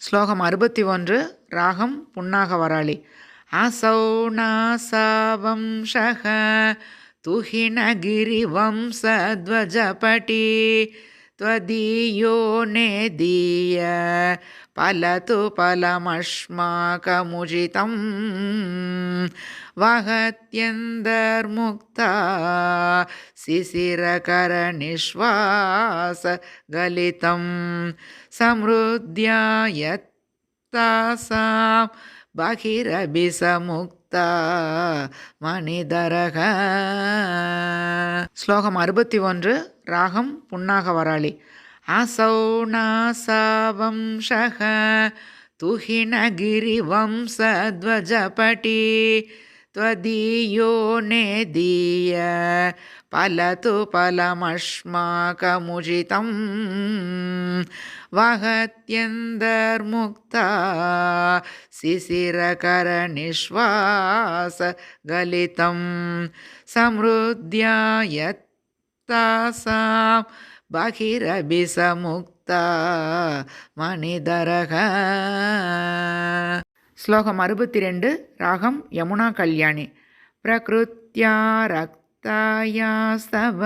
ஸ்லோகம் அறுபத்தி ஒன்று ராகம் புன்னாக வராளி அசௌ நாசவம்சக तुहिनगिरिवंशध्वजपटी त्वदीयो नेदीय पलतु पलमश्माकमुजितं वहत्यन्दर्मुक्ता शिशिरकरनिश्वासगलितं समृद्ध्या यत्तासां बहिरभिसमुक्ता மணிதரக ஸ்லோகம் அறுபத்தி ஒன்று ராகம் புன்னாக வராளி असौ नासावंशः तुहिणगिरिवंशध्वजपटी त्वदीयो नेदीय पलतु पलमश्माकमुषितं वहत्यन्तर्मुक्ता शिशिरकरनिश्वासगलितं समृद्ध्यायता सा यत्तासां बहिरभिसमुक्ता மணிதரக ஸ்லோகம் அறுபத்தி ரெண்டு ராகம் யமுனா கல்யாணி பிரகிருத்யா ரக்தாயாஸ்தவ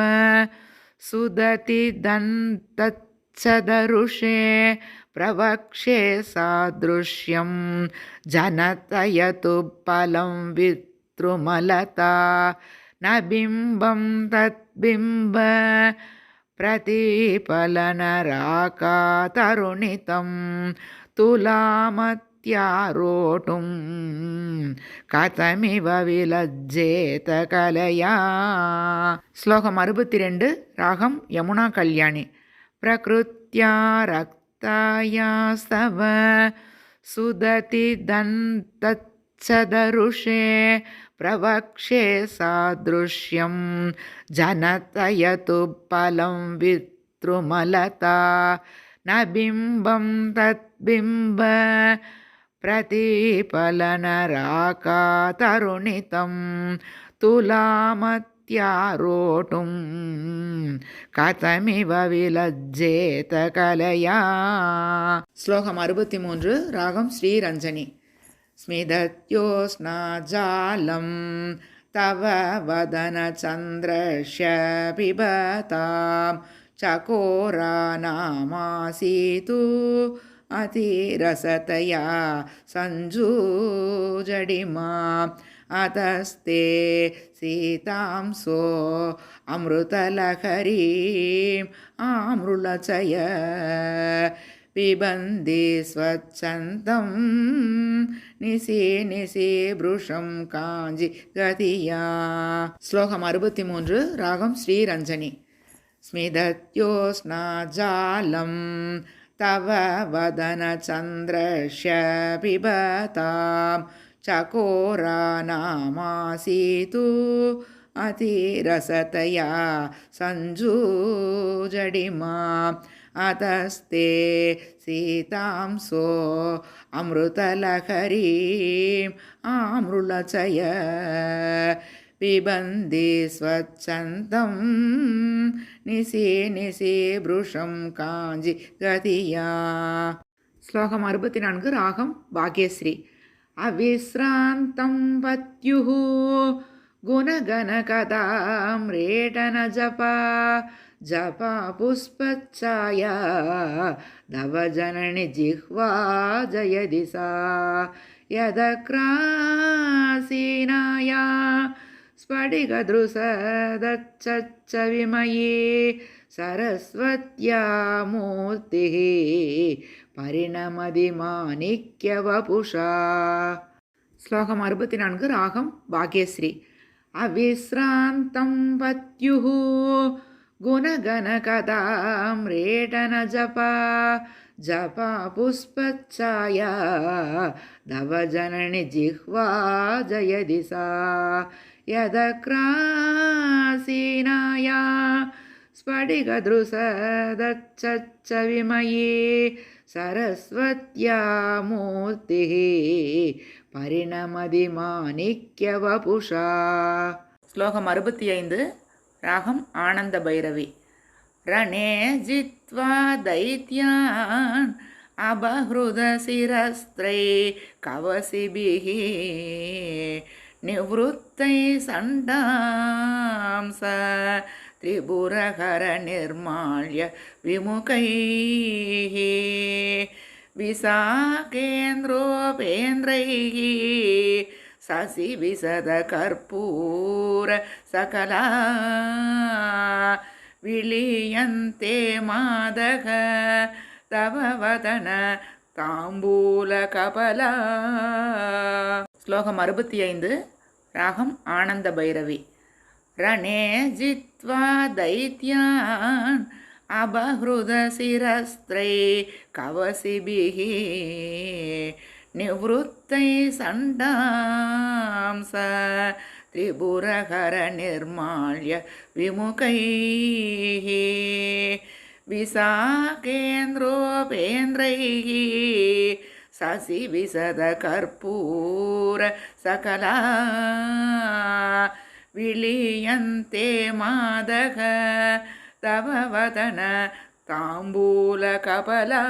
சுததி தந்தச்சதருஷே प्रवक्षे सादृश्यं जनतयतु फलं वितृमलता न बिम्बं तद्बिम्ब ప్రతిఫలనరాకా తరుణితం తులామత్ త్యారోటుం கதமிவ விலஜேத கலையா. ஸ்லோகம் அறுபத்தி ரெண்டு ராகம் யமுனா கல்யாணி. பிரகிருத்தியா ரக்தாயா சவ சுததி தந்தத் தந்தச்சதருஷே प्रवक्षे सादृश्यं जनतयतु फलं वितृमलता न बिम्बं तद्बिम्ब प्रतिफलनराकातरुणितं तुलामत्यारोटुं கதமிவ விலஜ்ஜேத கலையா ஸ்லோகம் அறுபத்தி மூன்று ராகம் ஸ்ரீரஞ்சனி स्मिदत्योस्नाजालं तव वदनचन्द्रस्य पिबतां चकोरानामासीतु अतिरसतया सञ्जूजडिमाम् अतस्ते सीतांसो अमृतलहरीम् आमृलचय पिबन्ति स्वच्छन्दं निशि निशि भृशं காஞ்சி கதியா ஸ்லோகம் அறுபத்தி மூன்று ராகம் ஸ்ரீரஞ்சனி ஸ்மிதத்யோஸ்னாஜாலம் தவ வதனச்சந்திரஷ்ய பிபதாம் चकोरानामासीतु अतिरसतया सञ्जूजडिमाम् அதஸ்தே சீதாம்சோ அமృతலஹரீம் ஆமருளச்சய பிபந்தி ஸ்வச்சந்தம் நிசே நிசே புருஷம் காஞ்சி கதியா ஸ்லோகம் அறுபத்தி நான்கு ராகம் பாக்யஸ்ரீ அவிஸ்ராந்தம் வத்யு குணகணகதாம் ரேடன ஜபா जपापुष्पच्छाया नवजननि जिह्वा जयदि सा यदक्रासीनाया स्फटिकदृशदच्छविमये सरस्वत्या मूर्तिः परिणमदि माणिक्यवपुषा श्लोकम् अरुपति नान्कु रागं भाग्यश्री अविश्रान्तं पत्युः गुणगणकदाम्रेटनजपा जपा पुष्पच्छाया धवजननि जिह्वा जयदि सा यदक्रासीनाया स्फटिकदृशदच्छविमये सरस्वत्या मूर्तिः परिणमति माणिक्यवपुषा श्लोकम् अरुपति ऐन्द् ராகம் ஆனந்த பைரவி. ரணே ஜித்வா தைத்யான் அபஹிருதசிரஸ்திரை கவசிபிகி நிவத்தை சண்டாம் ச திரிபுரகர நிர்மால்ய விமுகை விசாகேந்திரோபேந்திரைகி சசி விசத கற்பூர சகலா விளியந்தே மாதக தவவதன தாம்பூல கபலா. ஸ்லோகம் அறுபத்தி ஐந்து ராகம் ஆனந்த பைரவி. ரணே ஜித்வா தைத்யான் அபஹ்ருத சிரஸ்திரை கவசிபிகி நிவத்தை சண்டாம் ச திரிபுரகர நிர்மால்ய விமுகை விசாகேந்திரோபேந்திரைः சசி விசத கற்பூர சகலா விளியந்தே மாதக தவவதன தாம்பூல கபலா